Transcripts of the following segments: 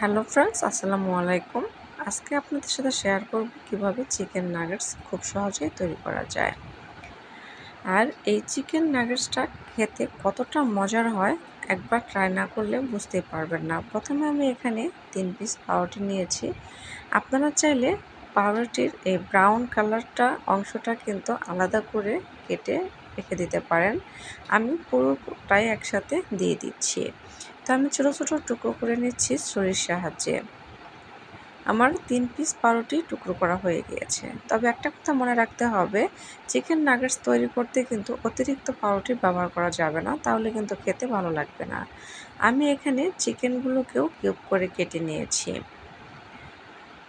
Hello friends, আসসালামু আলাইকুম। আজকে আপনাদের সাথে শেয়ার করব কীভাবে চিকেন নাগেটস খুব সহজেই তৈরি করা যায়। আর এই চিকেন নাগেটসটা খেতে কতটা মজার হয় একবার ট্রাই না করলে বুঝতেই পারবেন না। প্রথমে আমি এখানে তিন পিস পাউরুটি নিয়েছি। আপনারা চাইলে পাউরুটির এই ব্রাউন কালারটা অংশটা কিন্তু আলাদা করে কেটে রেখে দিতে পারেন। আমি পুরোটাই একসাথে দিয়ে দিচ্ছি। তো আমি ছোটো ছোটো টুকরো করে নিচ্ছি ছুরির সাহায্যে। আমার তিন পিস পাউরুটি টুকরো করা হয়ে গিয়েছে। তবে একটা কথা মনে রাখতে হবে চিকেন নাগেটস তৈরি করতে কিন্তু অতিরিক্ত পাউরুটি ব্যবহার করা যাবে না, তাহলে কিন্তু খেতে ভালো লাগবে না। আমি এখানে চিকেনগুলোকেও কিউব করে কেটে নিয়েছি।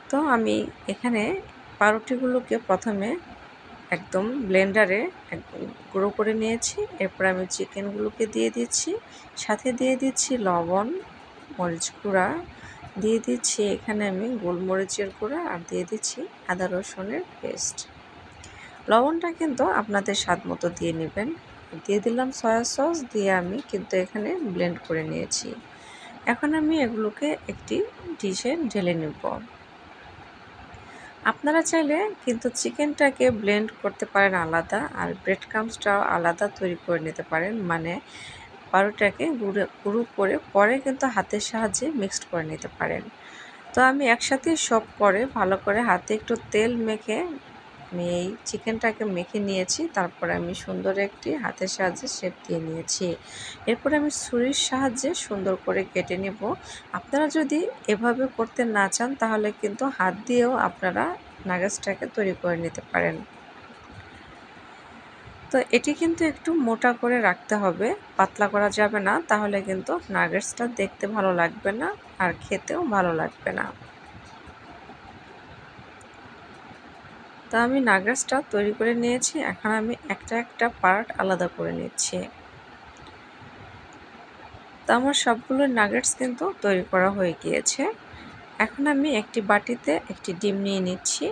তো আমি এখানে পাউরুটিগুলোকে প্রথমে একদম ব্লেন্ডারে গুঁড়ো করে নিয়েছি। এরপর আমি চিকেনগুলোকে দিয়ে দিচ্ছি। সাথে দিয়ে দিচ্ছি লবণ, মরিচ গুঁড়া। দিয়ে দিচ্ছি এখানে আমি গোলমরিচের গুঁড়া আর দিয়ে দিচ্ছি আদা রসুনের পেস্ট। লবণটা কিন্তু আপনাদের স্বাদ মতো দিয়ে নেবেন। দিয়ে দিলাম সয়া সস, দিয়ে আমি কিন্তু এখানে ব্লেন্ড করে নিয়েছি। এখন আমি এগুলোকে একটি ডিশে ঢেলে নেব। আপনারা চাইলে কিন্তু চিকেনটাকে ব্লেন্ড করতে পারেন আলাদা আর ব্রেড ক্রামসটাও আলাদা তৈরি করে নিতে পারেন। মানে পাউরুটাকে গুঁড়ো গুঁড়ো করে পরে কিন্তু হাতের সাহায্যে মিক্সড করে নিতে পারেন। তো আমি একসাথে সব করে ভালো করে হাতে একটু তেল মেখে আমি এই চিকেনটাকে মেখে নিয়েছি, তারপরে আমি সুন্দর একটি হাতের সাহায্যে শেপ দিয়ে নিয়েছি। এরপরে আমি ছুরির সাহায্যে সুন্দর করে কেটে নেব। আপনারা যদি এভাবে করতে না চান, তাহলে কিন্তু হাত দিয়েও আপনারা নাগাজটাকে তৈরি করে নিতে পারেন। তো এটি কিন্তু একটু মোটা করে রাখতে হবে, পাতলা করা যাবে না, তাহলে কিন্তু নাগেটসটা দেখতে ভালো লাগবে না আর খেতেও ভালো লাগবে না। তো আমি নাগেটসটা তৈরি করে নিয়েছি, এখন আমি একটা একটা পার্ট আলাদা করে নিচ্ছি। তো আমার সবগুলো নাগেটস কিন্তু তৈরি করা হয়ে গিয়েছে। এখন আমি একটি বাটিতে একটি ডিম নিয়ে নিচ্ছি।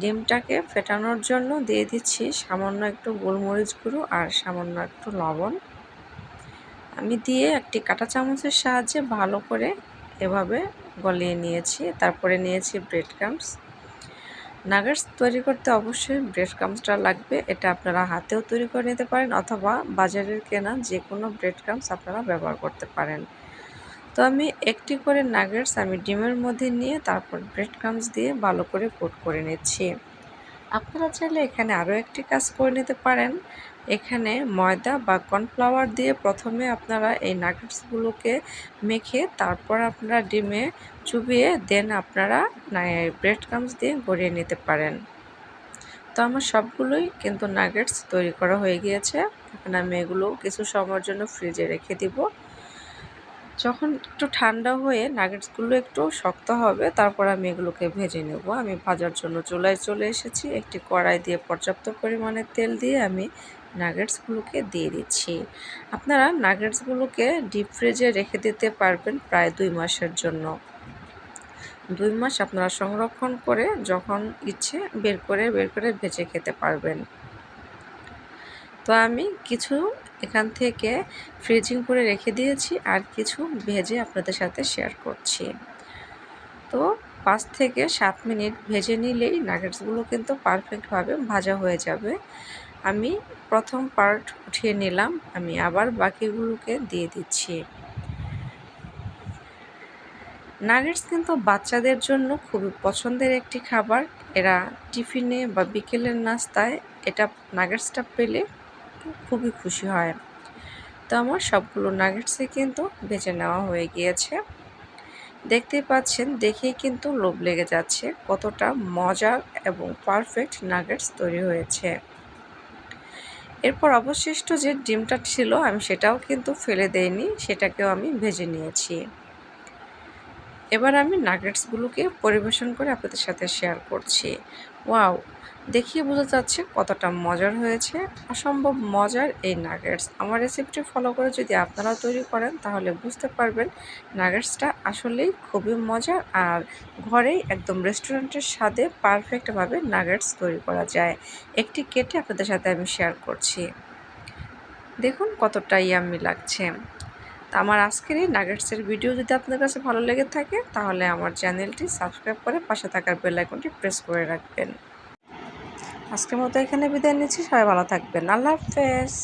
ডিমটাকে ফেটানোর জন্য দিয়ে দিচ্ছি সামান্য একটু গোলমরিচ গুঁড়ো আর সামান্য একটু লবণ। আমি দিয়ে একটি কাঁটা চামচের সাহায্যে ভালো করে এভাবে গলিয়ে নিয়েছি। তারপরে নিয়েছি ব্রেড ক্রামস নাগেটস তৈরি করতে অবশ্যই ব্রেড ক্রামসটা লাগবে। এটা আপনারা হাতেও তৈরি করে নিতে পারেন অথবা বাজারের কেনা যে কোনো ব্রেড ক্রামস আপনারা ব্যবহার করতে পারেন। তো আমি একটি করে নাগার্স আমি ডিমের মধ্যে নিয়ে তারপর ব্রেড ক্রামস দিয়ে ভালো করে কোট করে নিচ্ছি। আপনারা চাইলে এখানে আরও একটি কাজ করে নিতে পারেন। এখানে ময়দা বা কর্নফ্লাওয়ার দিয়ে প্রথমে আপনারা এই নাগেটসগুলোকে মেখে তারপর আপনারা ডিমে চুবিয়ে দেন আপনারা ব্রেড ক্রামস দিয়ে গড়িয়ে নিতে পারেন। তো আমার সবগুলোই কিন্তু নাগেটস তৈরি করা হয়ে গিয়েছে। এখন আমি এগুলো কিছু সময়ের জন্য ফ্রিজে রেখে দিব। যখন একটু ঠান্ডা হয়ে নাগেটসগুলো একটু শক্ত হবে, তারপর আমি এগুলোকে ভেজে নেব। আমি ভাজার জন্য চুলায় চলে এসেছি। একটি কড়াই দিয়ে পর্যাপ্ত পরিমাণে তেল দিয়ে আমি নাগেটসগুলোকে দিয়ে দিচ্ছি। আপনারা নাগেটসগুলোকে ডিপ ফ্রিজে রেখে দিতে পারবেন প্রায় দুই মাসের জন্য। দুই মাস আপনারা সংরক্ষণ করে যখন ইচ্ছে বের করে বের করে ভেজে খেতে পারবেন। তো আমি কিছু এখান থেকে ফ্রিজিং করে রেখে দিয়েছি আর কিছু ভেজে আপনাদের সাথে শেয়ার করছি। তো পাঁচ থেকে সাত মিনিট ভেজে নিলেই নাগেটসগুলো কিন্তু পারফেক্টভাবে ভাজা হয়ে যাবে। আমি প্রথম পার্ট উঠিয়ে নিলাম, আমি আবার বাকিগুলোকে দিয়ে দিচ্ছি। নাগেটস কিন্তু বাচ্চাদের জন্য খুবই পছন্দের একটি খাবার। এরা টিফিনে বা বিকেলের নাস্তায় এটা নাগেটসটা পেলে খুবই খুশি হয়। তো আমার সবগুলো নাগেটসই কিন্তু বেছে নেওয়া হয়ে গিয়েছে। দেখতেই পাচ্ছেন, দেখেই কিন্তু লোভ লেগে যাচ্ছে কতটা মজার এবং পারফেক্ট নাগেটস তৈরি হয়েছে। এরপর অবশিষ্ট যে ডিমটা ছিল আমি সেটাও কিন্তু ফেলে দেইনি সেটাকেও আমি ভেজে নিয়েছি। এবার আমি নাগেটসগুলোকে পরিবেশন করে আপনাদের সাথে শেয়ার করছি। ওয়াও দেখিয়ে বোঝা যাচ্ছে কতটা মজার হয়েছে। অসম্ভব মজার এই নাগেটস আমার রেসিপিটি ফলো করে যদি আপনারা তৈরি করেন, তাহলে বুঝতে পারবেন নাগেটসটা আসলেই খুবই মজার আর ঘরেই একদম রেস্টুরেন্টের স্বাদে পারফেক্টভাবে নাগেটস তৈরি করা যায়। একটি কেটে আপনাদের সাথে আমি শেয়ার করছি। দেখুন কতটা ইয়াম্মি লাগছে। আমার আজকের এই নাগেটসের ভিডিও যদি আপনার কাছে ভালো লেগে থাকে, তাহলে আমার চ্যানেলটি সাবস্ক্রাইব করে পাশে থাকার বেল আইকনটি প্রেস করে রাখবেন। আজকের মতো এখানে বিদায় নিচ্ছি, সবাই ভালো থাকবেন। আল্লাহ হাফেজ।